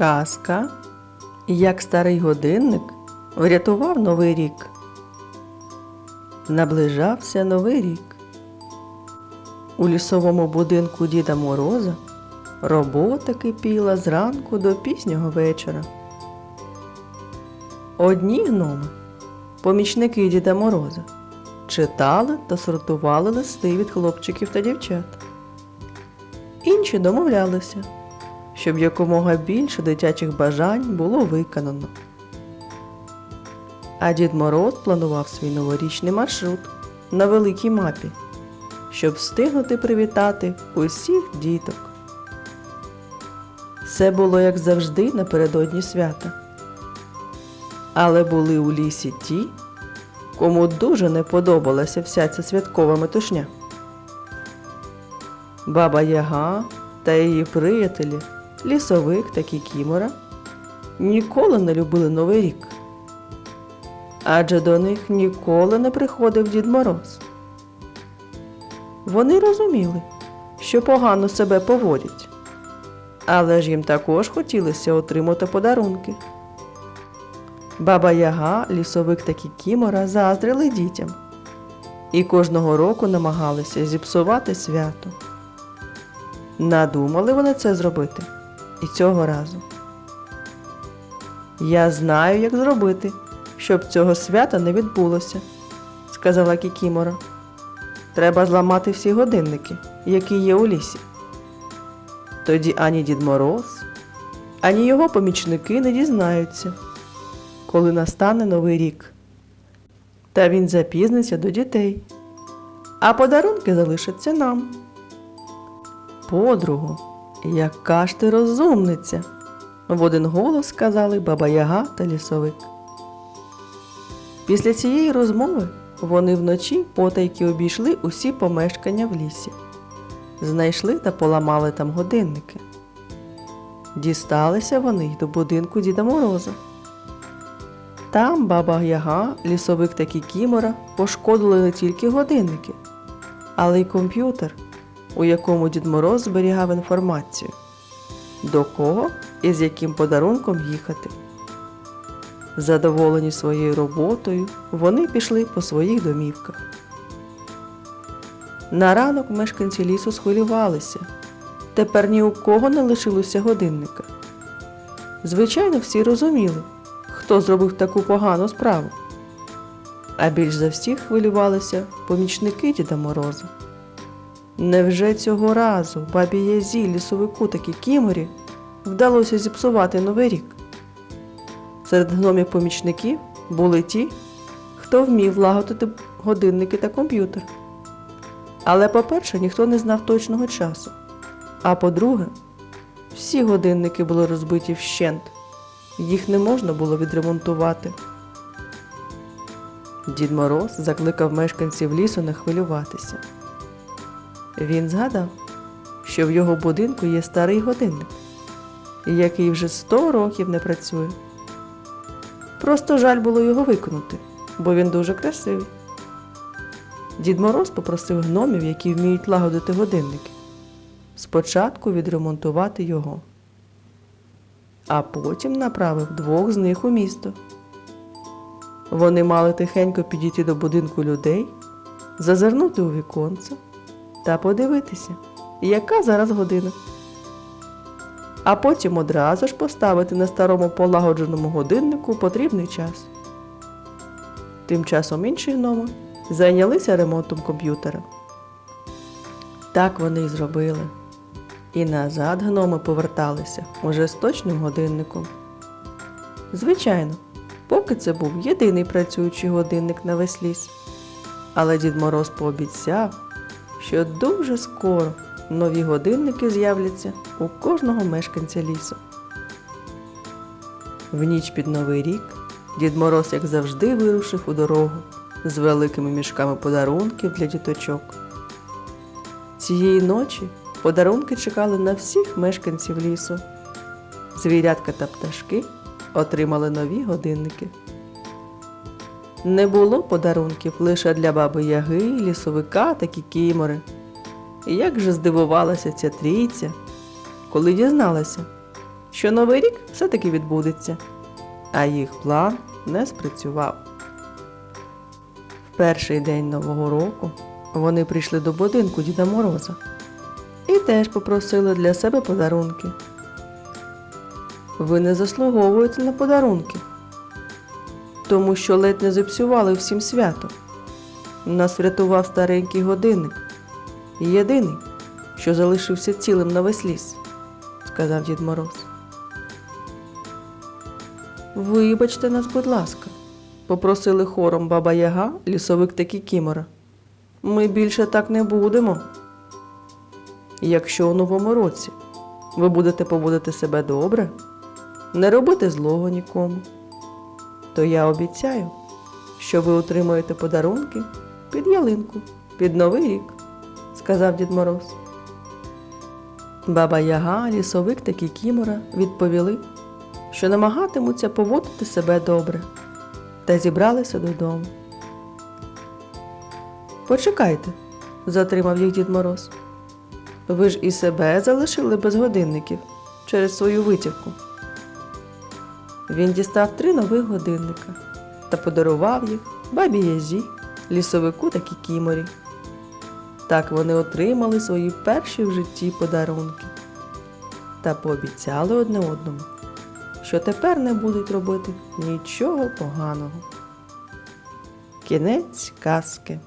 Казка, як старий годинник врятував новий рік. Наближався новий рік. У лісовому будинку Діда Мороза робота кипіла зранку до пізнього вечора. Одні гноми, помічники Діда Мороза, читали та сортували листи від хлопчиків та дівчат. Інші домовлялися, щоб якомога більше дитячих бажань було виконано. А Дід Мороз планував свій новорічний маршрут на великій мапі, щоб встигнути привітати усіх діток. Все було як завжди напередодні свята. Але були у лісі ті, кому дуже не подобалася вся ця святкова метушня. Баба Яга та її приятелі, лісовик та кікімора, ніколи не любили Новий рік. Адже до них ніколи не приходив Дід Мороз. Вони розуміли, що погано себе поводять, але ж їм також хотілося отримати подарунки. Баба Яга, лісовик та кікімора заздрили дітям і кожного року намагалися зіпсувати свято. Надумали вони це зробити і цього разу. Я знаю, як зробити, щоб цього свята не відбулося, сказала Кікімора. Треба зламати всі годинники, які є у лісі. Тоді ані Дід Мороз, ані його помічники не дізнаються, коли настане новий рік. Та він запізниться до дітей, а подарунки залишаться нам. Подругу, яка ж ти розумниця, в один голос сказали баба Яга та лісовик. Після цієї розмови вони вночі потайки обійшли усі помешкання в лісі, знайшли та поламали там годинники. Дісталися вони й до будинку Діда Мороза. Там баба Яга, лісовик та Кікімора пошкодили не тільки годинники, але й комп'ютер, у якому Дід Мороз зберігав інформацію, до кого і з яким подарунком їхати. Задоволені своєю роботою, вони пішли по своїх домівках. На ранок мешканці лісу схвилювалися. Тепер ні у кого не лишилося годинника. Звичайно, всі розуміли, хто зробив таку погану справу. А більш за всіх хвилювалися помічники Діда Мороза. Невже цього разу бабі Язі, лісовику та кікіморі вдалося зіпсувати новий рік? Серед гномів помічників були ті, хто вмів лагодити годинники та комп'ютер. Але, по-перше, ніхто не знав точного часу. А по-друге, всі годинники були розбиті вщент, їх не можна було відремонтувати. Дід Мороз закликав мешканців лісу не хвилюватися. Він згадав, що в його будинку є старий годинник, який вже сто років не працює. Просто жаль було його виконати, бо він дуже красивий. Дід Мороз попросив гномів, які вміють лагодити годинники, спочатку відремонтувати його, а потім направив двох з них у місто. Вони мали тихенько підійти до будинку людей, зазирнути у віконце та подивитися, яка зараз година. А потім одразу ж поставити на старому полагодженому годиннику потрібний час. Тим часом інші гноми зайнялися ремонтом комп'ютера. Так вони й зробили. І назад гноми поверталися уже з точним годинником. Звичайно, поки це був єдиний працюючий годинник на весь ліс. Але Дід Мороз пообіцяв, що дуже скоро нові годинники з'являться у кожного мешканця лісу. В ніч під Новий рік Дід Мороз, як завжди, вирушив у дорогу з великими мішками подарунків для діточок. Цієї ночі подарунки чекали на всіх мешканців лісу. Звірятка та пташки отримали нові годинники. Не було подарунків лише для баби Яги, лісовика та кікімори. І як же здивувалася ця трійця, коли дізналася, що новий рік все-таки відбудеться, а їх план не спрацював. В перший день Нового року вони прийшли до будинку Діда Мороза і теж попросили для себе подарунки. Ви не заслуговуєте на подарунки, тому що ледь не зіпсували всім свято. Нас врятував старенький годинник, єдиний, що залишився цілим на весь ліс, сказав Дід Мороз. Вибачте нас, будь ласка, попросили хором баба Яга, лісовик та Кікімора. Ми більше так не будемо. Якщо у новому році ви будете поводити себе добре, не робити злого нікому, то я обіцяю, що ви отримаєте подарунки під ялинку, під Новий рік, сказав Дід Мороз. Баба Яга, лісовик та Кікімора відповіли, що намагатимуться поводити себе добре, та зібралися додому. Почекайте, затримав їх Дід Мороз. Ви ж і себе залишили без годинників через свою витівку. Він дістав три нових годинника та подарував їх бабі Язі, лісовику та кікіморі. Так вони отримали свої перші в житті подарунки та пообіцяли одне одному, що тепер не будуть робити нічого поганого. Кінець казки.